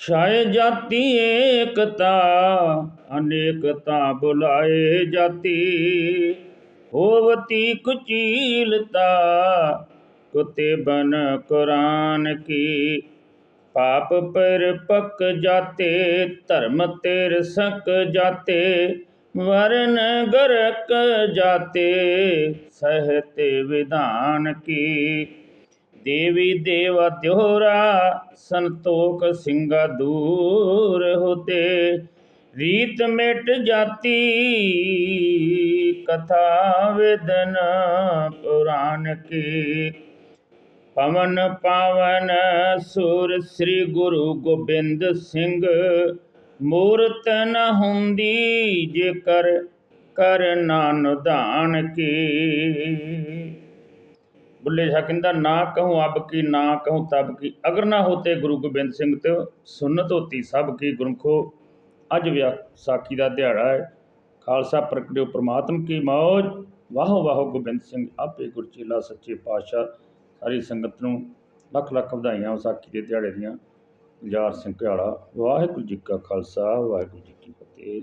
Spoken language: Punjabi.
ਛਾਏ ਜਾਤੀ ਏਕਤਾ, ਅਨੇਕਤਾ ਬੁਲਾਏ ਜਾਤੀ। ਹੋਵਤੀ ਕੁਚੀਲਤਾ ਕੁਤੇ ਬਨ ਕੁਰਾਨ ਕੀ। ਪਾਪ ਪਰ ਪਕ ਜਾਤੇ, ਧਰਮ ਤੇਰ ਸਕ ਜਾਤੇ ਵਰਨ ਗਰਕ ਜਾਤੇ, ਸਹਤੇ ਵਿਧਾਨ ਕੀ। ਦੇਵੀ ਦੇਵਾ ਦਿਉਰਾ, ਸੰਤੋਖ ਸਿੰਘਾ ਦੂਰ ਹੋਤੇ। ਰੀਤ ਮਿਟ ਜਾਤੀ, ਕਥਾ ਵੇਦਨ ਪੁਰਾਨ ਕੀ। ਪਵਨ ਪਾਵਨ ਸੁਰ ਸ੍ਰੀ ਗੁਰੂ ਗੋਬਿੰਦ ਸਿੰਘ, ਮੂਰਤ ਨ ਹੁੰਦੀ ਜੇਕਰ ਕਰ ਨਾ ਨਿਧਾਨ ਕੀ। ਬੁੱਲੇ ਸ਼ਾਹ ਕਹਿੰਦਾ, ਨਾ ਕਹੂੰ ਅਬ ਕੀ, ਨਾ ਕਹੂੰ ਤਬ ਕੀ। ਅਗਰ ਨਾ ਹੋਤੇ ਗੁਰੂ ਗੋਬਿੰਦ ਸਿੰਘ ਤੇ ਸੁਨਤ ਹੋਤੀ ਸਭ ਕੀ ਗੁਰਮਖੋ, ਅੱਜ ਵਿਸਾਖੀ ਦਾ ਦਿਹਾੜਾ ਹੈ। ਖਾਲਸਾ ਪ੍ਰਗਟਿਓ ਪ੍ਰਮਾਤਮ ਕੀ ਮੌਜ। ਵਾਹੋ ਵਾਹੋ ਗੋਬਿੰਦ ਸਿੰਘ, ਆਪੇ ਗੁਰਚੇਲਾ ਸੱਚੇ ਪਾਤਸ਼ਾਹ। ਸਾਰੀ ਸੰਗਤ ਨੂੰ ਲੱਖ ਲੱਖ ਵਧਾਈਆਂ ਵਿਸਾਖੀ ਦੇ ਦਿਹਾੜੇ ਦੀਆਂ। ਗੁਲਜ਼ਾਰ ਸਿੰਘ ਘਿਆਲਾ, ਵਾਹਿਗੁਰੂ ਜੀ ਕਾ ਖਾਲਸਾ, ਵਾਹਿਗੁਰੂ ਜੀ ਕੀ ਫਤਿਹ।